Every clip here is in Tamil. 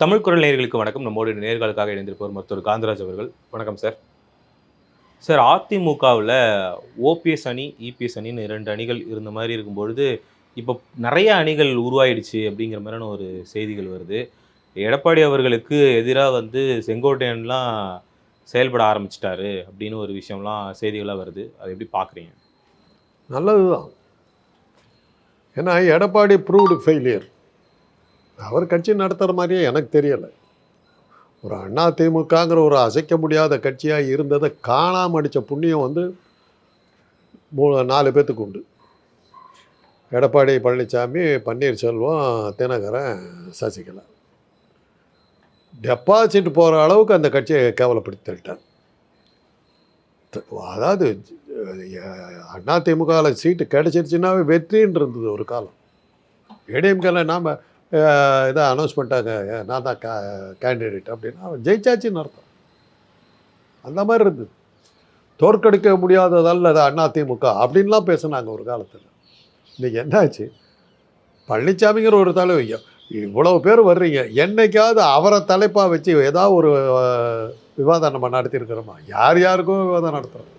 தமிழ் குரல் நேர்களுக்கு வணக்கம். நம்மோடு நேர்களுக்காக இணைந்திருப்பவர் மருத்துவர் காந்தராஜ் அவர்கள். வணக்கம் சார். சார் அதிமுகவில் ஓபிஎஸ் அணி இபிஎஸ் அணின்னு இரண்டு அணிகள் இருந்த மாதிரி இருக்கும்பொழுது இப்போ நிறைய அணிகள் உருவாயிடுச்சு அப்படிங்கிற மாதிரியான ஒரு செய்திகள் வருது. எடப்பாடி அவர்களுக்கு எதிராக வந்து செங்கோட்டையன்லாம் செயல்பட ஆரம்பிச்சிட்டாரு அப்படின்னு ஒரு விஷயம்லாம் செய்திகளாக வருது. அதை எப்படி பார்க்குறீங்க? நல்லது தான் ஏன்னா எடப்பாடி ப்ரூவ்டு ஃபெயிலியர் அவர் கட்சி நடத்துகிற மாதிரியே எனக்கு தெரியலை. ஒரு அண்ணா திமுகங்கிற ஒரு அசைக்க முடியாத கட்சியாக இருந்ததை காணாமல் அடித்த புண்ணியம் வந்து மூ நாலு பேர்த்துக்கு உண்டு. எடப்பாடி பழனிசாமி பன்னீர்செல்வம் தினகரன் சசிகலா. டெபாசிட் போகிற அளவுக்கு அந்த கட்சியை கேவலப்படுத்தி தள்ளிட்டார் அதாவது அண்ணா திமுகவில் சீட்டு கிடைச்சிருச்சுன்னாவே வெற்றின்னு இருந்தது ஒரு காலம். ஏடிஎம்கேல நாம் இதை அனௌன்ஸ் பண்ணிட்டாங்க. நான் தான் கே கேண்டிடேட் அப்படின்னா அவன் ஜெயிச்சாச்சுன்னு அர்த்தம். அந்த மாதிரி இருந்தது. தோற்கடிக்க முடியாததல்ல அது அண்ணா திமுக அப்படின்லாம் பேசினாங்க ஒரு காலத்தில். இன்றைக்கி என்னாச்சு? பழனிசாமிங்கிற ஒரு தலைவர் இவ்வளோ பேர் வர்றீங்க. என்னைக்காவது அவரை தலைப்பாக வச்சு ஏதாவது ஒரு விவாதம் நம்ம நடத்தியிருக்கிறோமா? யார் யாருக்கும் விவாதம் நடத்துகிறோம்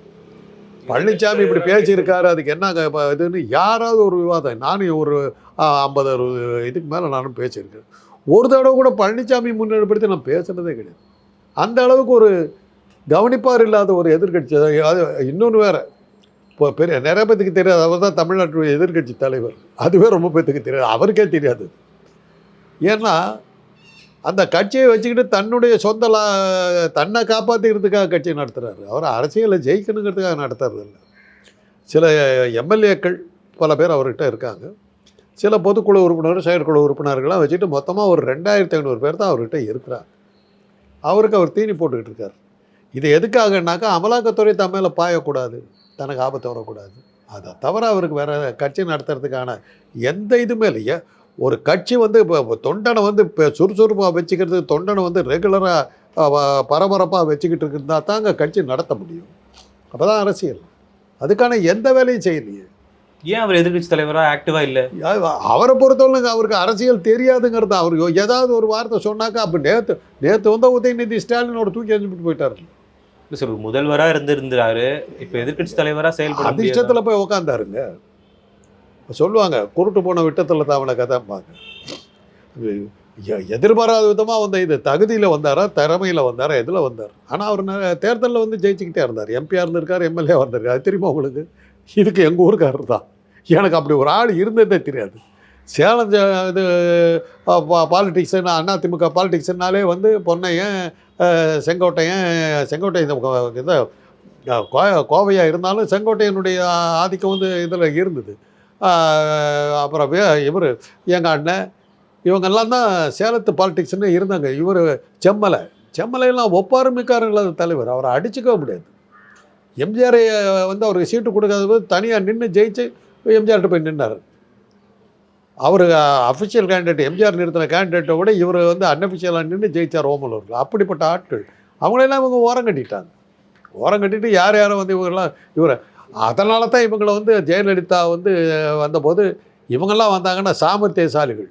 பழனிசாமி இப்படி பேசியிருக்காரு அதுக்கு என்ன இதுன்னு யாராவது ஒரு விவாதம். நானும் ஒரு ஐம்பது அறுபது இதுக்கு மேலே நானும் பேசியிருக்கேன். ஒரு தடவை கூட பழனிசாமி முன்னெடுப்படுத்தி நான் பேசுனதே கிடையாது. அந்த அளவுக்கு ஒரு கவனிப்பார் இல்லாத ஒரு எதிர்க்கட்சி அது இன்னொன்று வேறு. இப்போ பெரிய நிறைய பேத்துக்கு தெரியாது. அவர் தான் தமிழ்நாட்டு எதிர்க்கட்சி தலைவர். அதுவே ரொம்ப பேத்துக்கு தெரியாது. அவருக்கே தெரியாது. ஏன்னா அந்த கட்சியை வச்சுக்கிட்டு தன்னுடைய சொந்த லா- தன்னை காப்பாற்றிக்கிறதுக்காக கட்சி நடத்துகிறாரு அவர் அரசியலை ஜெயிக்கணுங்கிறதுக்காக நடத்துறது இல்லை. சில எம்எல்ஏக்கள் பல பேர் அவர்கிட்ட இருக்காங்க. சில பொதுக்குழு உறுப்பினர் செயற்குழு உறுப்பினர்கள்லாம் வச்சுட்டு மொத்தமாக ஒரு ரெண்டாயிரத்தி ஐநூறு பேர் தான் அவர்கிட்ட இருக்கிறார் அவருக்கு அவர் தீனி போட்டுக்கிட்டு இருக்கார். இது எதுக்காகனாக்கா அமலாக்கத்துறை தன் மேலே பாயக்கூடாது. தனக்கு ஆபத்து வரக்கூடாது. அதை தவிர அவருக்கு வேறு கட்சி நடத்துறதுக்கான எந்த இதுவுமே இல்லையா. ஒரு கட்சி வந்து இப்போ தொண்டனை வந்து இப்போ சுறுசுறுப்பாக வச்சுக்கிறது தொண்டனை வந்து ரெகுலராக பரபரப்பாக வச்சுக்கிட்டு இருந்தா தாங்க கட்சி நடத்த முடியும். அப்போ தான் அரசியல். அதுக்கான எந்த வேலையும் செய்யலையே ஏன் அவர் எதிர்க்கட்சி தலைவராக ஆக்டிவாக இல்லை? அவரை பொறுத்தவரைக்கும் அவருக்கு அரசியல் தெரியாதுங்கிறது அவர் ஏதாவது ஒரு வார்த்தை சொன்னாக்கா அப்போ நேற்று நேற்று வந்த உதயநிதி ஸ்டாலினோட தூக்கி எறிஞ்சுட்டு போயிட்டார். இல்லை சார் ஒரு முதல்வராக இருந்திருந்தாரு. இப்போ எதிர்க்கட்சி தலைவராக செயல்பட? அதிர்ஷ்டத்தில் போய் உக்காந்தாருங்க. சொல்லுவாங்க குருட்டு போன விட்டத்தில் தாவன கதைம்பாங்க. எ- எதிர்பாராத விதமாக வந்த இது தகுதியில் வந்தாரா திறமையில் வந்தாரா எதில் வந்தார்? ஆனால் அவர் தேர்தலில் வந்து ஜெயிச்சுக்கிட்டே இருந்தார். எம்பியாக இருந்திருக்கார் எம்எல்ஏ வந்திருக்கார். அது தெரியுமா உங்களுக்கு? இதுக்கு எங்கள் ஊருக்காரர் தான். எனக்கு அப்படி ஒரு ஆள் இருந்ததே தெரியாது. சேலம் இது இது பாலிடிக்ஸ்னா அண்ணா திமுக பாலிடிக்ஸ்னாலே வந்து பொன்னையன் செங்கோட்டையன் செங்கோட்டையன் இந்த கோ- இதை கோவையாக இருந்தாலும் செங்கோட்டையனுடைய ஆதிக்கம் வந்து இதில் இருந்தது. அப்புறம் இவர் எங்கள் அண்ணன் இவங்கெல்லாம் தான் சேலத்து பாலிடிக்ஸ்னு இருந்தாங்க. இவர் செம்மலை. செம்மலையெல்லாம் ஒப்பாருமிக்காரங்கள தலைவர். அவரை அடிச்சுக்கவே முடியாது. எம்ஜிஆரை வந்து அவருக்கு சீட்டு கொடுக்காத போது தனியாக நின்று ஜெயிச்சு எம்ஜிஆர்கிட்ட போய் நின்னார். அவர் அஃபிஷியல் கேண்டிடேட் எம்ஜிஆர் நிறுத்தின கேண்டிடேட்டை விட இவர் வந்து அன்அஃபிஷியலாக நின்று ஜெயிச்சார் ஓமலூரில். அப்படிப்பட்ட ஆட்கள். அவங்களெல்லாம் இவங்க ஓரம் கட்டிட்டாங்க ஓரம் கட்டிட்டு யார் யாரும் வந்து இவங்கெல்லாம் இவரை அதனால தான் இவங்களை வந்து ஜெயலலிதா வந்து வந்தபோது இவங்கெல்லாம் வந்தாங்கன்னா சாமர்த்தியசாலிகள்.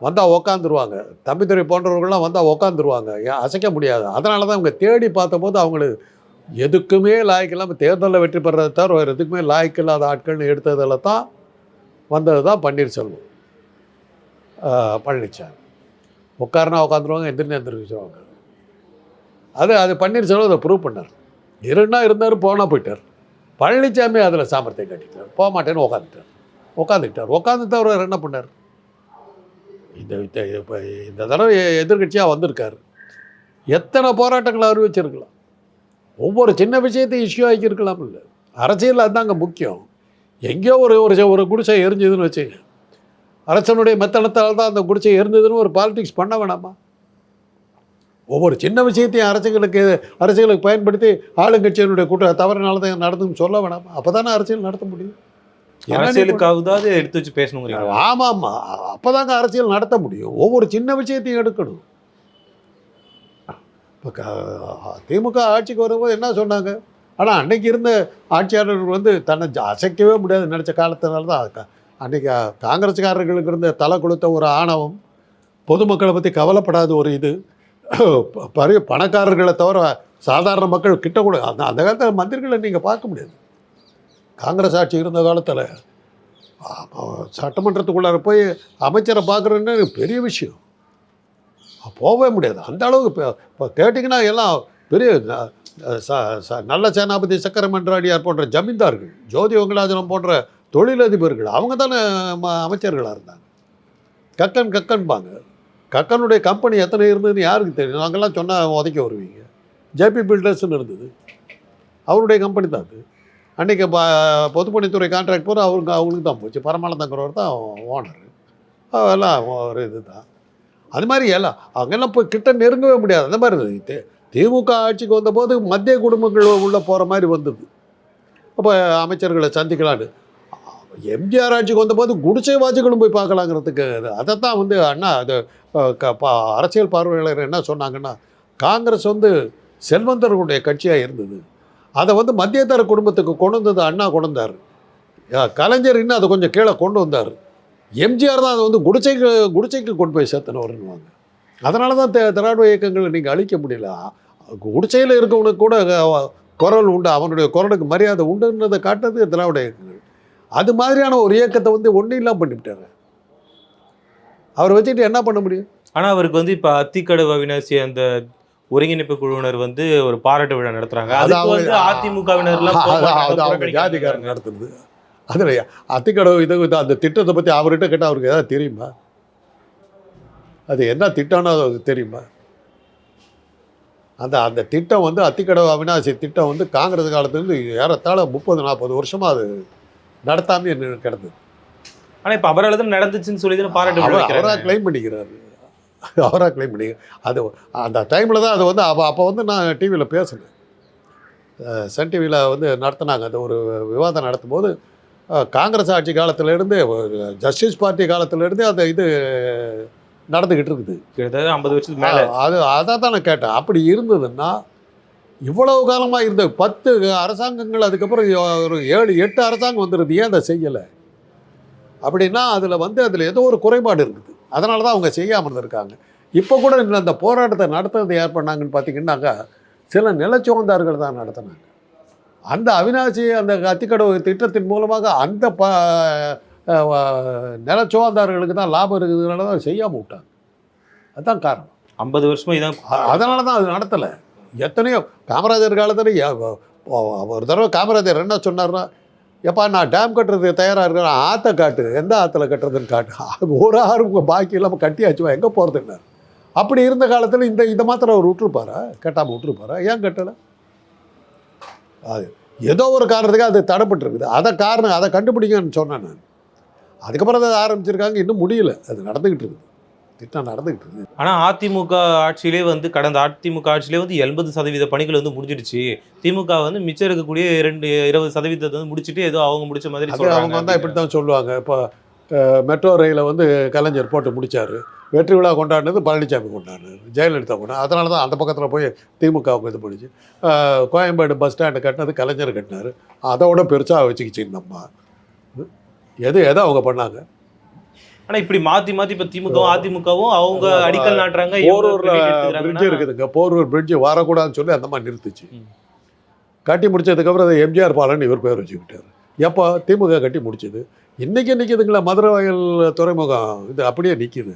வந்தால் உக்காந்துருவாங்க. தம்பித்துறை போன்றவர்கள்லாம் வந்தால் உக்காந்துருவாங்க. ஏன் அசைக்க முடியாது. அதனால தான் இவங்க தேடி பார்த்தபோது அவங்களுக்கு எதுக்குமே லாய்க்கு இல்லாமல் தேர்தலில் வெற்றி பெறதை தவிர வேறு எதுக்குமே லாய்க்கு இல்லாத ஆட்கள்னு எடுத்ததில் தான் வந்தது தான் பன்னீர்செல்வம். ஆஹ் பழனிசாமி உட்காருனா உட்காந்துருவாங்க எந்திரினா எந்திரிச்சிருவாங்க. அது அது பன்னீர்செல்வம் அதை ப்ரூவ் பண்ணார். இருந்தா இருந்தார் போனால் போயிட்டார். பழனிசாமி அதில் சாமர்த்தியம் கட்டிட்டார் போக மாட்டேன்னு உட்காந்துட்டார் உட்காந்துக்கிட்டார் உட்காந்துட்டு அவர் என்ன பண்ணார்? இந்த இந்த இப்போ இந்த தடவை எதிர்கட்சியாக வந்திருக்காரு. எத்தனை போராட்டங்களை அறிவிச்சிருக்கலாம். ஒவ்வொரு சின்ன விஷயத்தையும் இஷ்யூ ஆகியிருக்கலாம் இல்லை. அரசியல் அதுதாங்க முக்கியம். எங்கேயோ ஒரு ஒரு ஒரு குடிசை எரிஞ்சுதுன்னு வச்சுங்க அரசனுடைய மெத்தனத்தால் தான் அந்த குடிசை எரிஞ்சதுன்னு ஒரு பாலிடிக்ஸ் பண்ண வேணாமா? ஒவ்வொரு சின்ன விஷயத்தையும் அரசுகளுக்கு அரசியலுக்கு பயன்படுத்தி ஆளுங்கட்சியினுடைய கூட்டம் தவறுனால தான் நடந்துன்னு சொல்ல வேணாமா. அப்போ தானே அரசியல் நடத்த முடியும். அரசியலுக்காவது எடுத்து வச்சு பேசணுங்கிறீங்க. ஆமாம் ஆமாம் அப்போதாங்க அரசியல் நடத்த முடியும். ஒவ்வொரு சின்ன விஷயத்தையும் எடுக்கணும். இப்போ திமுக ஆட்சிக்கு வரும்போது என்ன சொன்னாங்க? ஆனால் அன்னைக்கு இருந்த ஆட்சியாளர்கள் வந்து தன்னை அசைக்கவே முடியாது நினச்ச காலத்தினால தான் க- அன்னைக்கு காங்கிரஸ்காரர்களுக்கு இருந்த தலை கொடுத்த ஒரு ஆணவம் பொதுமக்களை பற்றி கவலைப்படாத ஒரு இது பெரிய பணக்காரர்களை தவிர சாதாரண மக்கள் கிட்ட கூட அந்த அந்த காலத்தில் மந்திரிகளை நீங்கள் பார்க்க முடியாது. காங்கிரஸ் ஆட்சி இருந்த காலத்தில் சட்டமன்றத்துக்குள்ளார போய் அமைச்சரை பார்க்குறேன்னு பெரிய விஷயம். போகவே முடியாது. அந்த அளவுக்கு இப்போ இப்போ கேட்டிங்கன்னா எல்லாம் பெரிய நல்ல சேனாபதி சக்கரமன்றாடியார் போன்ற ஜமீன்தார்கள் ஜோதி வெங்கடாஜலம் போன்ற தொழிலதிபர்கள் அவங்க தானே ம- அமைச்சர்களாக இருந்தாங்க. கக்கன் கக்கன்பாங்க. கக்கனுடைய கம்பெனி எத்தனை இருந்ததுன்னு யாருக்கு தெரியும்? நாங்கள்லாம் சொன்னால் உதைக்க வருவீங்க. ஜேபி பில்டர்ஸ்னு இருந்தது. அவருடைய கம்பெனி தான் அது. அன்றைக்கி ப பொதுப்பணித்துறை கான்ட்ராக்ட் பூரா அவருக்கு அவங்களுக்கு தான் போச்சு. பரமானந்தங்கிறவர் தான் ஓனர் அதெல்லாம் ஒரு இது தான் அது மாதிரி எல்லாம் அங்கெல்லாம் போய் கிட்ட நெருங்கவே முடியாது. அந்த மாதிரி இருந்தது. திமுக ஆட்சிக்கு வந்தபோது மத்திய குடும்பங்கள் உள்ளே போகிற மாதிரி வந்தது. அப்போ அமைச்சர்களை சந்திக்கலான்னு எம்ஜிஆர் ஆட்சிக்கு வந்தபோது குடிசை வாசிகளும் போய் பார்க்கலாங்கிறதுக்கு அதைத்தான் வந்து அண்ணா அது க- அரசியல் பார்வையாளர் என்ன சொன்னாங்கன்னா காங்கிரஸ் வந்து செல்வந்தர்களுடைய கட்சியாக இருந்தது. அதை வந்து மத்தியதர குடும்பத்துக்கு கொண்டு வந்தது அண்ணா கொண்டு வந்தார். கலைஞர் இன்னும் அதை கொஞ்சம் கீழே கொண்டு வந்தார். எம்ஜிஆர் தான் அதை வந்து குடிசைக்கு குடிசைக்கு கொண்டு போய் சேர்த்தனவருன்னுவாங்க. அதனால தான் தி- திராவிட இயக்கங்களை நீங்கள் அழிக்க முடியல. குடிசையில் இருக்கவனுக்கு கூட குரல் உண்டு அவனுடைய குரலுக்கு மரியாதை உண்டுன்றதை காட்டுறது திராவிட இயக்கம். அது மாதிரியான ஒரு இயக்கத்தை வந்து ஒன்றும் இல்லாமல் பண்ணிவிட்டாரு. அவரை வச்சுட்டு என்ன பண்ண முடியும்? ஆனா அவருக்கு வந்து இப்ப அத்திக்கடவு அவினாசி அந்த ஒருங்கிணைப்பு குழுவினர் வந்து ஒரு பாராட்டு விழா நடத்துறாங்க. அது அதுக்கு வந்து அதிமுகவினர்லாம். ஜாதிக்காரங்க நடத்துறது. அதில் அத்திக்கடவு இது அந்த திட்டத்தை பற்றி அவர்கிட்ட கேட்டால் அவருக்கு ஏதாவது தெரியுமா? அது என்ன திட்டம்னு அது தெரியுமா? அந்த அந்த திட்டம் வந்து அத்திக்கடவு அவினாசி திட்டம் வந்து காங்கிரஸ் காலத்துலேருந்து ஏறத்தாழ முப்பது நாற்பது வருஷமாக அது நடத்தாமே நின்னு கிடந்தது ஆனா இப்ப அவரால் தான் நடந்துச்சுன்னு சொல்லி பாராட்டு அவர் அவராக. கிளைம் பண்ணிக்கிறாரு. அவராக கிளைம் பண்ணி அது அந்த டைமில் தான் அது வந்து அப்போ அப்போ வந்து நான் டிவியில் பேசினேன். சன் டிவியில் வந்து நடத்தினாங்க. அந்த ஒரு விவாதம் நடத்தும் போது காங்கிரஸ் ஆட்சி காலத்திலேருந்து ஜஸ்டிஸ் பார்ட்டி காலத்திலேருந்தே அந்த இது நடந்துக்கிட்டு இருக்குது. கிட்டத்தட்ட ஐம்பது வருஷத்துக்கு அது அதை தான் நான் கேட்டேன். அப்படி இருந்ததுன்னா இவ்வளவு காலமாக இருந்த பத்து அரசாங்கங்கள் அதுக்கப்புறம் ஒரு ஏழு எட்டு அரசாங்கம் வந்துடுது ஏன் அதை செய்யலை? அப்படின்னா அதில் வந்து அதில் ஏதோ ஒரு குறைபாடு இருக்குது. அதனால தான் அவங்க செய்யாமல் இருந்திருக்காங்க. இப்போ கூட இந்த அந்த போராட்டத்தை நடத்துறது யார் பண்ணாங்கன்னு பார்த்தீங்கன்னாக்கா சில நிலச்சுவந்தார்கள் தான் நடத்தினாங்க. அந்த அவினாசி அந்த அத்திக்கடவு திட்டத்தின் மூலமாக அந்த ப அஹ், நிலச்சுவந்தார்களுக்கு தான் லாபம் இருக்கிறதுனால தான் செய்யாமல் விட்டாங்க. அதுதான் காரணம். ஐம்பது வருஷமா இதான் அதனால தான் அது நடத்தலை. எத்தனையோ காமராஜர் காலத்தில் ஒரு தடவை காமராஜர் என்ன சொன்னார்னா எப்பா நான் டேம் கட்டுறதுக்கு தயாராக இருக்கிறேன். ஆற்றை காட்டு. எந்த ஆற்றுல கட்டுறதுன்னு காட்டு. ஒரு ஆறு பாக்கி இல்லாமல் கட்டியாச்சுவா எங்கே போகிறதுன்னு அப்படி இருந்த காலத்தில் இந்த இதை மாத்திரம் அவர் விட்டுருப்பாரா? கட்டாமல் விட்டுருப்பாரா? ஏன் கட்டலை? அது ஏதோ ஒரு காரணத்துக்கு அது தடைப்பட்டிருக்குது. அதை காரணம் அதை கண்டுபிடிங்கன்னு சொன்னேன் நான். அதுக்கப்புறம் அதை ஆரம்பிச்சிருக்காங்க. இன்னும் முடியல. அது நடந்துக்கிட்டு இருக்குது. திட்டம் நடந்துக்கிட்டு இருக்குது ஆனா அதிமுக ஆட்சியிலே வந்து கடந்த அதிமுக ஆட்சியிலே வந்து எண்பது சதவீத பணிகள் வந்து முடிஞ்சிடுச்சு. திமுக வந்து மிச்சம் இருக்கக்கூடிய இரண்டு இருபது சதவீதத்தை வந்து முடிச்சிட்டு ஏதோ அவங்க முடிச்ச மாதிரி அவங்க வந்தால் இப்படி தான் சொல்லுவாங்க. இப்போ மெட்ரோ ரயிலை வந்து கலைஞர் போட்டு முடிச்சாரு. வெற்றி விழா கொண்டாடினது பழனிசாமி கொண்டாடினார். ஜெயலலிதா கொண்டா அதனால தான் அந்த பக்கத்தில் போய் திமுக அவங்க இது பண்ணிச்சு. கோயம்பேடு பஸ் ஸ்டாண்டு கட்டினது கலைஞர் கட்டினார். அதோட பெருசாக வச்சுக்கிச்சு இந்த அம்மா ம். எது எதை அவங்க பண்ணாங்க? ஆனா இப்படி மாத்தி மாத்தி இப்ப திமுகவும் அதிமுகவும் அவங்க அடிக்கல் நாட்டுறாங்க போரூரில் பிரிட்ஜ் இருக்குதுங்க. போரூர் பிரிட்ஜ் வரக்கூடாதுன்னு சொல்லி அந்த மாதிரி நிறுத்துச்சு. கட்டி முடிச்சதுக்கப்புறம் அதை எம்ஜிஆர் பாலன்னு இவர் பேர் வச்சுக்கிட்டாரு. எப்போ? திமுக கட்டி முடிச்சது. இன்றைக்கி நிற்கிதுங்களா மதுரை வயல் துறைமுகம் இது அப்படியே நிற்கிது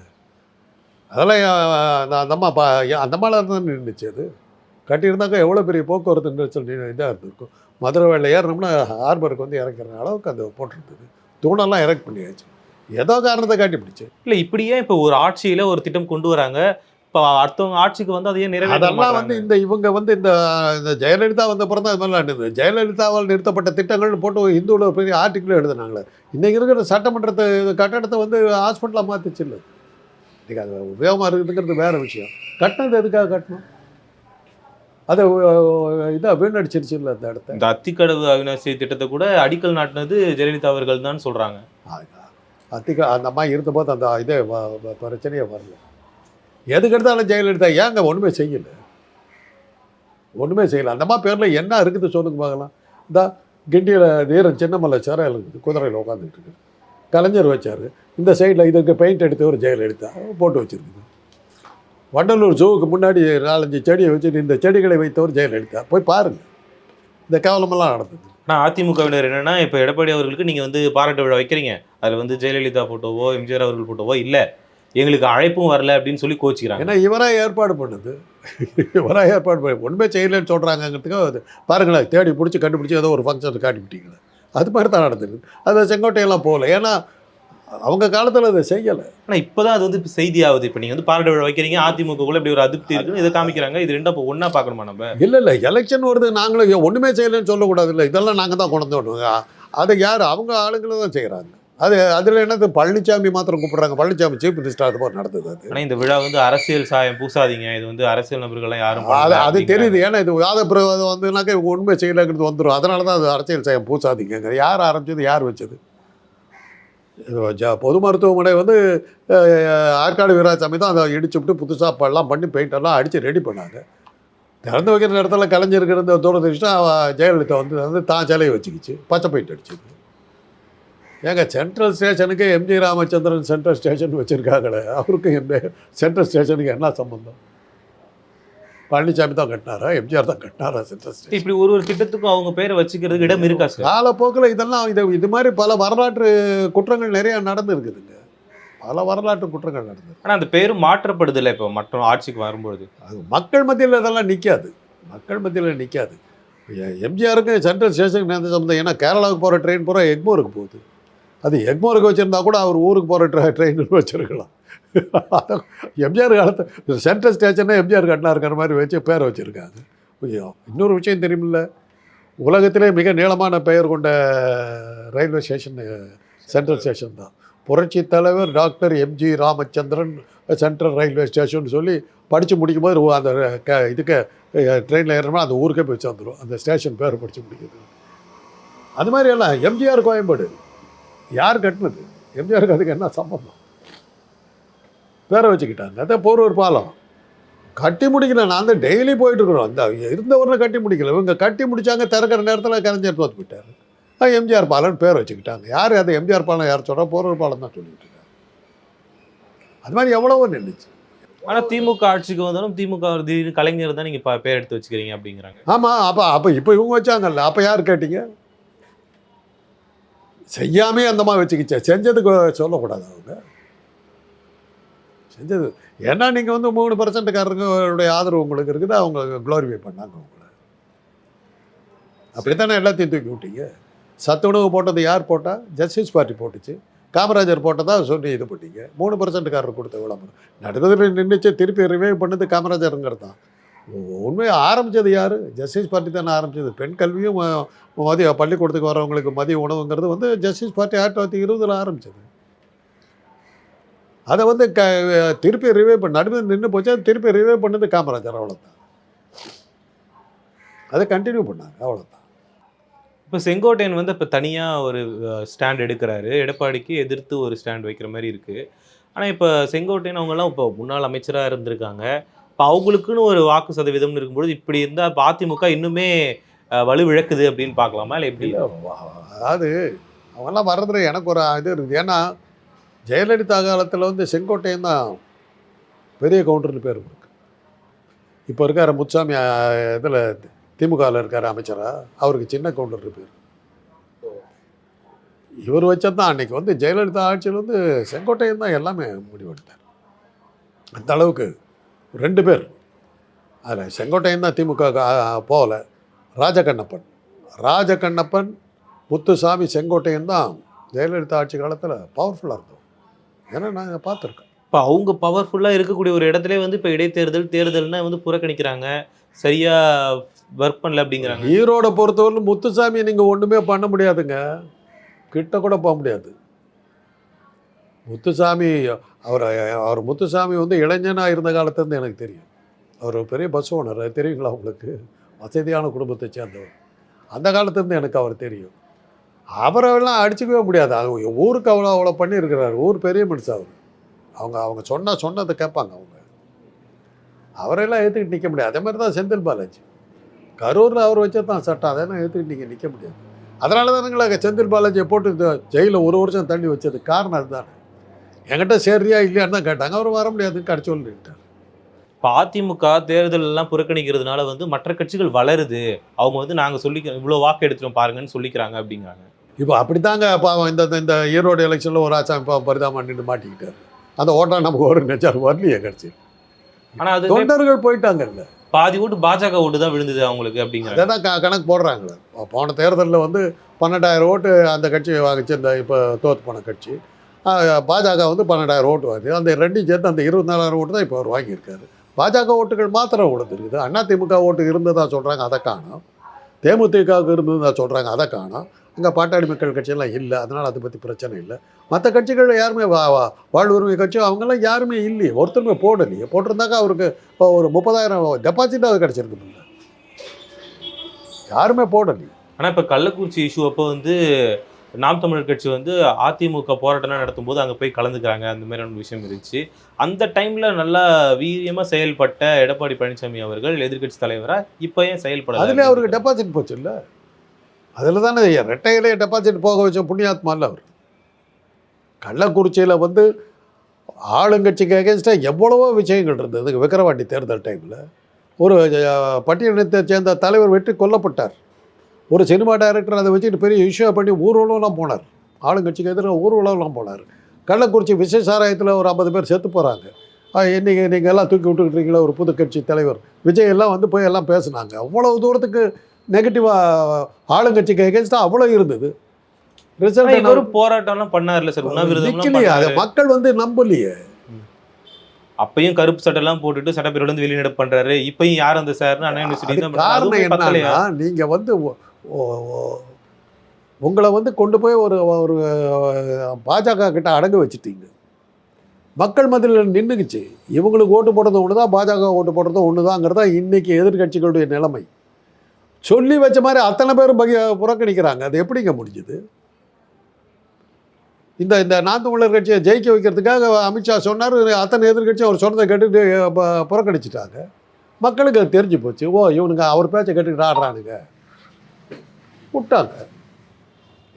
அதெல்லாம் அந்த அம்மா பா அந்த அம்மாவில் தான் நின்றுச்சு அது. கட்டியிருந்தாக்கா எவ்வளோ பெரிய போக்குவரத்து நெரிசல் இதாக இருந்திருக்கும். மதுரை வயலில் ஏறினோம்னா ஹார்பருக்கு வந்து இறக்குற அளவுக்கு அது போட்டிருந்தது. தூணெல்லாம் இறக்கு பண்ணியாச்சு. ஏதோ காரணத்தை காட்டி பிடிச்சு இல்ல இப்படியே இப்ப ஒரு ஆட்சியில ஒரு திட்டம் கொண்டு வராங்க. இப்ப அடுத்தவங்க ஆட்சிக்கு வந்து அதையே நிறைவேற்ற அதெல்லாம் வந்து இந்த இவங்க வந்து இந்த இந்த ஜெயலலிதா வந்த அப்புறம் தான் இது மாதிரிலாம் இருந்தது ஜெயலலிதாவால் நிறுத்தப்பட்ட திட்டங்கள்னு போட்டு ஒரு பெரிய ஆர்டிக்கிள் எழுதுனாங்களே. இன்னைக்கு இருக்கிற சட்டமன்றத்தை கட்டடத்தை வந்து ஹாஸ்பிட்டலாக மாற்றிச்சு இல்லை. இன்னைக்கு அது உபயோகமாக இருக்குதுங்கிறது வேற விஷயம். கட்டினது எதுக்காக கட்டணும்? அதை இதாக வீணடிச்சிருச்சு இல்லை அந்த இடத்த? இந்த அத்திக்கடவு அவினாசி திட்டத்தை கூட அடிக்கல் நாட்டினது ஜெயலலிதா அவர்கள் தான் சொல்றாங்க. அத்திகா அந்த அம்மா இருந்தபோது அந்த இதே பிரச்சனையே வரல. எதுக்கு எடுத்தாலும் ஜெயலலிதா ஏங்க ஒன்றுமே செய்யல? ஒன்றுமே செய்யல. அந்த அம்மா பேரில் என்ன இருக்குது சொல்லுங்க பார்க்கலாம். இந்த கிண்டியில் வீரன் சின்னமலை சிறையில் இருக்குது குதிரையில் உட்காந்துட்டு இருக்குது. கலைஞர் வச்சார். இந்த சைடில் இதுக்கு பெயிண்ட் எடுத்தவர் ஜெயலலிதா போட்டு வச்சுருக்குது. வண்டலூர் ஜூவுக்கு முன்னாடி நாலஞ்சு செடியை வச்சுட்டு இந்த செடிகளை வைத்தவர் ஜெயலலிதா போய் பாருங்கள் இந்த கேவலமெல்லாம் நடந்தது. ஆனால் அதிமுகவினர் என்னென்னா இப்போ எடப்பாடி அவர்களுக்கு நீங்கள் வந்து பாராட்டு விழா வைக்கிறீங்க. அதில் வந்து ஜெயலலிதா ஃபோட்டோவோ எம்ஜிஆர் அவர்கள் ஃபோட்டோவோ இல்லை. எங்களுக்கு அழைப்பும் வரல அப்படின்னு சொல்லி கோச்சிக்கிறாங்க. ஏன்னா இவராக ஏற்பாடு பண்ணுது. இவராக ஏற்பாடு பண்ணி ஒன்றுமே செய்யலைன்னு சொல்கிறாங்கங்கிறதுக்கு அது பாருங்களேன் தேடி பிடிச்சி கண்டுபிடிச்சி ஏதோ ஒரு ஃபங்க்ஷன் காட்டிவிட்டீங்களே. அது மாதிரி தான் நடந்துருக்கு அது செங்கோட்டையெல்லாம் போகல. ஏன்னா அவங்க காலத்தில் அதை செய்யலை. ஆனால் இப்போதான் அது வந்து இப்போ செய்தி ஆகுது இப்போ நீங்கள் வந்து பாராட்டு விழா வைக்கிறீங்க அதிமுகக்குள்ள இப்படி ஒரு அதிருப்தி இருக்குன்னு இதை காமிக்கிறாங்க. இது ரெண்டும் இப்போ ஒன்றா பார்க்கணுமா நம்ம? இல்லை இல்லை. எலெக்ஷன் வருது நாங்களும் ஒன்றுமே செய்யலைன்னு சொல்லக்கூடாது இல்லை. இதெல்லாம் நாங்கள் தான் கொண்டு வந்துவிடுவோம் அதை யார்? அவங்க ஆளுங்களும் தான் செய்கிறாங்க அது அதில் என்னது? பழனிசாமி மாத்திரம் கூப்பிடுறாங்க. பழனிசாமி சீஃப் மினிஸ்டர் அது மாதிரி நடந்தது அது. ஆனால் இந்த விழா வந்து அரசியல் சாயம் பூசாதீங்க. இது வந்து அரசியல் நபர்கள்லாம் யாரும் அது அது. தெரியுது. ஏன்னா இது வாத பிரவாதம் வந்துனாக்கா இவங்க உண்மை செய்யலைங்கிறது வந்துடும் அதனால தான் அது அரசியல் செய்ய பூசாதீங்க யார் ஆரம்பிச்சது? யார் வச்சது? பொது மருத்துவமனை வந்து ஆற்காடு வீராசாமி தான் அதை இடிச்சு விட்டு புதுசாக பல்லாம் பண்ணி பெயிண்டெல்லாம் அடித்து ரெடி பண்ணாங்க. திறந்து வைக்கிற இடத்துல கலைஞருக்கு இருந்த தூரதர்ஷனா ஜெயலலிதா வந்து வந்து தான் சிலையை வச்சுக்கிச்சு. பச்சை பெயிண்ட் அடிச்சது. ஏங்க சென்ட்ரல் ஸ்டேஷனுக்கு எம்ஜி ராமச்சந்திரன் சென்ட்ரல் ஸ்டேஷன் வச்சுருக்காங்களே அவருக்கும் எந்த சென்ட்ரல் ஸ்டேஷனுக்கு என்ன சம்பந்தம்? பழனிசாமி தான் கட்டினாரா? எம்ஜிஆர் தான் கட்டினாரா சென்ட்ரல் ஸ்டேஷன் இப்படி ஒரு ஒரு திட்டத்துக்கும் அவங்க பேரை வச்சுக்கிறதுக்கு இடம் இருக்கா சார் காலப்போக்கில் இதெல்லாம் இது இது மாதிரி பல வரலாற்று குற்றங்கள் நிறைய நடந்துருக்குதுங்க. பல வரலாற்று குற்றங்கள் நடந்தது ஆனால் அந்த பேரும் மாற்றப்படுது இல்லை இப்போ மற்ற ஆட்சிக்கு வரும்பொழுது. அது மக்கள் மத்தியில் இதெல்லாம் நிற்காது மக்கள் மத்தியில் நிற்காது எம்ஜிஆருக்கு சென்ட்ரல் ஸ்டேஷனுக்கு எந்த சம்மந்தம் ஏன்னா கேரளாவுக்கு போகிற ட்ரெயின் பூரா எக்மோருக்கு போகுது. அது எக்மோருக்கு வச்சுருந்தா கூட அவர் ஊருக்கு போகிற ட்ரெ ட்ரெயின் வச்சுருக்கலாம். எம்ஜிஆர் காலத்து சென்ட்ரல் ஸ்டேஷனே எம்ஜிஆர் கட்டினா இருக்கிற மாதிரி வச்சு பேர் வச்சுருக்காங்க. ஐயோ இன்னொரு விஷயம் தெரியுமில்ல? உலகத்திலே மிக நீளமான பெயர் கொண்ட ரயில்வே ஸ்டேஷன் சென்ட்ரல் ஸ்டேஷன் தான். புரட்சி தலைவர் doctor MG Ramachandran central railway station சொல்லி படித்து முடிக்கும் போது அந்த க இதுக்கு ட்ரெயினில் ஏறணும்னா அந்த ஊருக்கே போய் சேர்ந்துடும் அந்த ஸ்டேஷன் பேர் படித்து முடிக்கிறது. அது மாதிரி எல்லாம் எம்ஜிஆர் கோயம்பேடு. யார் கட்டினது? எம்ஜிஆருக்கு அதுக்கு என்ன சம்பந்தம்? பேரை வச்சுக்கிட்டாங்க. அதான் போரூர் பாலம். கட்டி முடிக்கல. நான் தான் டெய்லி போயிட்டு இருக்கிறோம். அந்த இருந்தவரை கட்டி முடிக்கல. இவங்க கட்டி முடிச்சாங்க திறக்கிற நேரத்தில் கலைஞர் தோத்து போயிட்டார். அது எம்ஜிஆர் பாலம்னு பேர் வச்சுக்கிட்டாங்க. யார் அது எம்ஜிஆர் பாலம் யார் சொல்கிறா போரூர் பாலம் தான் சொல்லிட்டு இருக்காங்க அது மாதிரி எவ்வளவோ நின்றுச்சு ஆனால் திமுக ஆட்சிக்கு வந்தாலும் திமுக திடீர்னு கலைஞர் தான் நீங்கள் பேர் எடுத்து வச்சுக்கிறீங்க அப்படிங்கிறாங்க. ஆமாம் அப்போ அப்போ இப்போ இவங்க வச்சாங்கல்ல. அப்போ யார் கேட்டீங்க? செய்யாமே அந்த மாதிரி வச்சுக்கிச்சே. செஞ்சதுக்கு சொல்லக்கூடாது அவங்க. செஞ்சது. ஏன்னா நீங்கள் வந்து மூணு பர்சன்ட்காரங்களுடைய ஆதரவு உங்களுக்கு இருக்குது. அவங்க க்ளோரிஃபை பண்ணாங்க உங்களை. அப்படி தானே எல்லாத்தையும் தூக்கி விட்டீங்க? சத்துணவு போட்டது யார் போட்டால் ஜஸ்டிஸ் பார்ட்டி போட்டுச்சு. காமராஜர் போட்டதா சொல்லி இது பண்ணீங்க. மூணு பர்சன்ட்காரர் கொடுத்த விளம்பரம். நடுவில் நின்றுச்சு திருப்பி ரிவைவ் பண்ணது காமராஜருங்கிறது தான் உண்மையை ஆரம்பித்தது யார்? ஜஸ்டிஸ் பார்ட்டி தானே ஆரம்பிச்சது. பெண் கல்வியும் மதிய பள்ளிக்கூடத்துக்கு வரவங்களுக்கு மதிய உணவுங்கிறது வந்து ஜஸ்டிஸ் பார்ட்டி ஆயிரத்தி தொள்ளாயிரத்தி இருபதில் ஆரம்பிச்சது. அதை வந்து க திருப்பி ரிவே பண்ண நடுவில் நின்று போச்சு திருப்பி ரிவே பண்ணது காமராஜர் அவ்வளோதான் அதை கண்டினியூ பண்ணாங்க அவ்வளோதான் இப்போ செங்கோட்டையன் வந்து இப்போ தனியாக ஒரு ஸ்டாண்ட் எடுக்கிறாரு. எடப்பாடிக்கு எதிர்த்து ஒரு ஸ்டாண்ட் வைக்கிற மாதிரி இருக்குது ஆனால் இப்போ செங்கோட்டையன் அவங்கெல்லாம் இப்போ முன்னாள் அமைச்சராக இருந்திருக்காங்க. இப்போ அவங்களுக்குன்னு ஒரு வாக்கு சதவீதம்னு இருக்கும்பொழுது இப்படி இருந்தால் இப்போ அதிமுக இன்னுமே வலுவிழக்குது அப்படின்னு பார்க்கலாமா? இல்லை எப்படி? இல்லை அதாவது அவங்கெல்லாம் வர்றதுல எனக்கு ஒரு இது இருக்குது. ஏன்னா ஜெயலலிதா காலத்தில் வந்து செங்கோட்டையன் தான் பெரிய கவுண்டர்னு பேர் இருக்கு. இப்போ இருக்கார் முத்துசாமி இதில் திமுகவில் இருக்கார் அமைச்சரா? அவருக்கு சின்ன கவுண்டர் பேர். இவர் வச்சது தான் அன்றைக்கி வந்து ஜெயலலிதா ஆட்சியில் வந்து செங்கோட்டையன் தான் எல்லாமே முடிவெடுத்தார். அந்த அளவுக்கு ரெண்டு பேர். அதில் செங்கோட்டையன் தான் திமுக போகல. ராஜகண்ணப்பன். ராஜகண்ணப்பன் முத்துசாமி செங்கோட்டையன் தான் ஜெயலலிதா ஆட்சி காலத்தில் பவர்ஃபுல்லாக இருந்தோம் ஏன்னா நாங்கள் பார்த்துருக்கோம் இப்போ அவங்க பவர்ஃபுல்லாக இருக்கக்கூடிய ஒரு இடத்துல வந்து இப்போ இடைத்தேர்தல் தேர்தல்னா வந்து புறக்கணிக்கிறாங்க. சரியா ஒர்க் பண்ணல அப்படிங்கிறாங்க. ஈரோட பொறுத்தவரையிலும் முத்துசாமி நீங்கள் ஒன்றுமே பண்ண முடியாதுங்க. கிட்ட கூட போக முடியாது. முத்துசாமி அவர் அவர் முத்துசாமி வந்து இளைஞனாக இருந்த காலத்துலேருந்து எனக்கு தெரியும். அவர் பெரிய பஸ் ஓனர். தெரியுங்களா உங்களுக்கு? வசதியான குடும்பத்தை சேர்ந்தவர். அந்த காலத்துலேருந்து எனக்கு அவர் தெரியும். அவரெல்லாம் அடிச்சுக்கவே முடியாது. அது ஊருக்கு அவ்வளோ அவ்வளோ பண்ணியிருக்கிறார். ஊர் பெரிய மனுஷன் அவர். அவங்க அவங்க சொன்ன சொன்னதை கேட்பாங்க அவங்க. அவரெல்லாம் ஏற்றுக்கிட்டு நிற்க முடியாது. அதே மாதிரி தான் செந்தில் பாலாஜி. கரூரில் அவர் வச்சது தான் சட்டம். அதெல்லாம் ஏற்றுக்கிட்டு நீங்கள் நிற்க முடியாது. அதனால தானுங்களா செந்தில் பாலாஜியை போட்டு ஜெயிலில் ஒரு வருஷம் தள்ளி வச்சது. காரணம் அதுதானே. என்கிட்ட சரியா இல்லையான்னு தான் கேட்டாங்க. அவர் வர முடியாதுன்னு கடிச்சு சொல்லிட்டார் இப்போ அதிமுக தேர்தல் எல்லாம் புறக்கணிக்கிறதுனால வந்து மற்ற கட்சிகள் வளருது. அவங்க வந்து நாங்க சொல்லி இவ்வளவு வாக்கு எடுத்துட்டோம் பாருங்கன்னு சொல்லிக்கிறாங்க அப்படிங்கிறாங்க. இப்போ அப்படித்தாங்க பாவம். இந்த இந்த ஈரோடு எலெக்ஷனில் ஒரு ஆசாமி பாவம் பரிதாபம் நின்று மாட்டிக்கிட்டாரு. அந்த ஓட்டம் நமக்கு ஒரு நெச்சார் வரலையே கட்சி. ஆனா அது தொண்டர்கள் போயிட்டாங்கல்ல பாதி ஓட்டு பாஜக ஓட்டு தான் விழுந்தது அவங்களுக்கு அப்படிங்கிறாங்க அதை தான் கணக்கு போடுறாங்களே. போன தேர்தலில் வந்து பன்னெண்டாயிரம் ஓட்டு அந்த கட்சி வாங்கிச்சு. இந்த இப்போ தோத்து போன கட்சி. பாஜக வந்து பன்னெண்டாயிரம் ஓட்டு வாங்கி அந்த ரெண்டும் சேர்த்து அந்த இருபத்தி நாலாயிரம் ஓட்டு தான் இப்போ அவர் வாங்கியிருக்காரு. பாஜக ஓட்டுகள் மாத்திரம் விழுந்துருக்குது அண்ணா திமுக ஓட்டு இருந்ததா சொல்கிறாங்க அதை காணோம். தேமுதிகவுக்கு இருந்ததாக சொல்கிறாங்க அதை காணோம். அங்கே பாட்டாளி மக்கள் கட்சியெல்லாம் இல்லை அதனால் அதை பற்றி பிரச்சனை இல்லை. மற்ற கட்சிகள் யாருமே வா வா வாழ்வுரிமை கட்சியும் அவங்கெல்லாம் யாருமே இல்லையே. ஒருத்தருமே போடலையே. போட்டிருந்தாக்கா அவருக்கு இப்போ ஒரு முப்பதாயிரம் டெபாசிட்டாவது கிடச்சிருக்குதுல்ல யாருமே போடலையே. ஆனால் இப்போ கள்ளக்குறிச்சி இஷ்யூ அப்போ வந்து நாம் தமிழர் கட்சி வந்து அதிமுக போராட்டம்லாம் நடத்தும் போது அங்கே போய் கலந்துக்கிறாங்க. அந்த மாதிரியான விஷயம் இருந்துச்சு. அந்த டைமில் நல்லா வீரியமாக செயல்பட்ட எடப்பாடி பழனிசாமி அவர்கள் எதிர்க்கட்சி தலைவராக இப்போ ஏன் செயல்பட அதுல அவருக்கு டெபாசிட் போச்சு இல்லை அதில் தானே ரெட்டையிலே டெபாசிட் போக வச்ச புண்ணியாத்மா இல்லை அவர். கள்ளக்குறிச்சியில் வந்து ஆளுங்கட்சிக்கு அகேன்ஸ்டாக எவ்வளவோ விஷயங்கள் இருந்தது. விக்கிரவாண்டி தேர்தல் டைமில் ஒரு பட்டியலினத்தை சேர்ந்த தலைவர் வெட்டி கொல்லப்பட்டார். ஒரு சினிமா டைரக்டர் அதை வச்சுட்டு பெரிய இஷ்யூ பண்ணி ஊர்வலம்லாம் போனார். ஆளுங்கட்சிக்கு எதிராக ஊர்வலம்லாம் போனார். கள்ளக்குறிச்சி விசேஷாராயத்தில் ஒரு ஐம்பது பேர் செத்து போகிறாங்க இன்னைக்கு நீங்கள் எல்லாம் தூக்கி விட்டுக்கிட்டீங்களா ஒரு புது கட்சி தலைவர். விஜய் எல்லாம் வந்து போய் எல்லாம் பேசுனாங்க. அவ்வளவு தூரத்துக்கு நெகட்டிவாக ஆளுங்கட்சிக்கு எகேன்ஸ்டாக அவ்வளோ இருந்தது. ரிசல்ட் இவரும் போராட்டம்லாம் பண்ணார்ல சார். நிக்கலையே அதை. மக்கள் வந்து நம்பலையே. அப்பயும் கருப்பு சட்டை எல்லாம் போட்டுட்டு சட்டப்பேரவையில இருந்து வெளிநடப்பு பண்றாரு. இப்பயும் யார் அந்த சார்னு அண்ணா யூனிவர்சிட்டி. காரணம்? என்னன்னா நீங்க வந்து உங்களை வந்து கொண்டு போய் ஒரு ஒரு பாஜக கிட்ட அடங்க வச்சுட்டீங்க. மக்கள் மத்தியில் நின்றுக்குச்சு இவங்களுக்கு ஓட்டு போடுறது ஒன்று தான் பாஜக ஓட்டு போடுறதும் ஒன்று தாங்கிறதா இன்றைக்கி எதிர்க்கட்சிகளுடைய நிலைமை. சொல்லி வச்ச மாதிரி அத்தனை பேரும் பகி புறக்கணிக்கிறாங்க. அது எப்படிங்க முடிஞ்சுது? இந்த இந்த நாத்து தமிழர் கட்சியை ஜெயிக்க வைக்கிறதுக்காக அமித்ஷா சொன்னார். அத்தனை எதிர்கட்சி அவர் சொன்னதை கேட்டுட்டு புறக்கணிச்சிட்டாங்க. மக்களுக்கு அது தெரிஞ்சு போச்சு. ஓ இவனுங்க அவர் பேச்சை கேட்டுக்கிட்டு ஆடுறானுங்க. விட்டாங்க.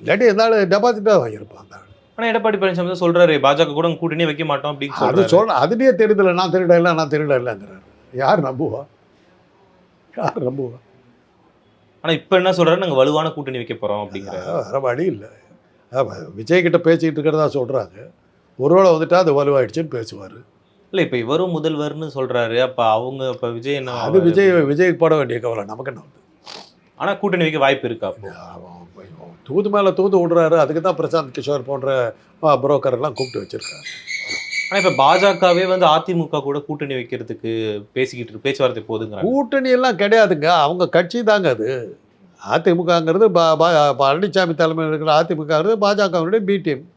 இல்லாட்டி இருந்தாலும் டெபாசிட்டாக வாங்கியிருப்பாங்க. ஆனா எடப்பாடி பழனிசாமி தான் சொல்றாரு பாஜக கூட கூட்டணி வைக்க மாட்டோம் அப்படின்னு அது சொல்ல அதுலேயே தெரியுதுல நான் திருட இல்லை நான் திருட இல்லைங்கிறாரு. யார் நம்புவா? யார் நம்புவா? ஆனா இப்ப என்ன சொல்றாரு? நாங்க வலுவான கூட்டணி வைக்க போறோம் அப்படிங்கிறாரு. வேற வழி இல்லை. விஜய் கிட்ட பேசிக்கிட்டு இருக்கிறதா சொல்கிறாங்க ஒருவேளை வந்துட்டா அது வலுவாயிடுச்சுன்னு பேசுவார். இல்ல இப்ப இவரும் முதல்வர்னு சொல்றாரு. அப்ப அவங்க இப்ப விஜய் என்ன அது விஜய் விஜய் போட வேண்டிய கவலை நமக்கு என்ன வந்து ஆனா கூட்டணி வைக்க வாய்ப்பு இருக்கா தூது மேலே தூது விடுறாரு அதுக்கு தான் பிரசாந்த் கிஷோர் போன்ற புரோக்கர் எல்லாம் கூப்பிட்டு வச்சிருக்காரு. ஆனா இப்ப பாஜகவே வந்து அதிமுக கூட கூட்டணி வைக்கிறதுக்கு பேசிக்கிட்டு இருக்கு. பேச்சுவார்த்தை போதுங்கிறாங்க கூட்டணி எல்லாம் கிடையாதுங்க. அவங்க கட்சி தாங்க அது. அதிமுகங்கிறது பா பா- பழனிசாமி தலைமையில் இருக்கிற அதிமுகங்கிறது பாஜகவினுடைய பி டீம்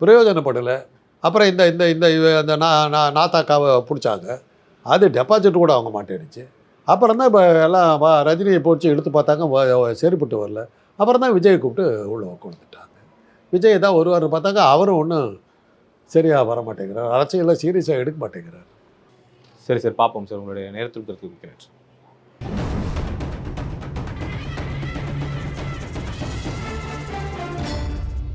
பிரயோஜனப்படலை. அப்புறம் இந்த இந்த இந்த நா நா- நாத்தாக்காவை பிடிச்சாங்க. அது டெபாசிட் கூட அவங்க மாட்டேனுச்சு அப்புறம் தான் இப்போ எல்லாம் வா- ரஜினியை போச்சு எடுத்து பார்த்தாங்க சரிப்பட்டு வரல. அப்புறம் தான் விஜய் கூப்பிட்டு உள்ள கொடுத்துட்டாங்க விஜய் தான் வருவார் பார்த்தாங்க அவரும் ஒன்றும் சரியாக வர மாட்டேங்கிறார். அரசியலில் சீரியஸாக எடுக்க மாட்டேங்கிறார். சரி சார் பார்ப்போம் சார். உங்களுடைய நேரத்திற்கு வைக்கிறேன்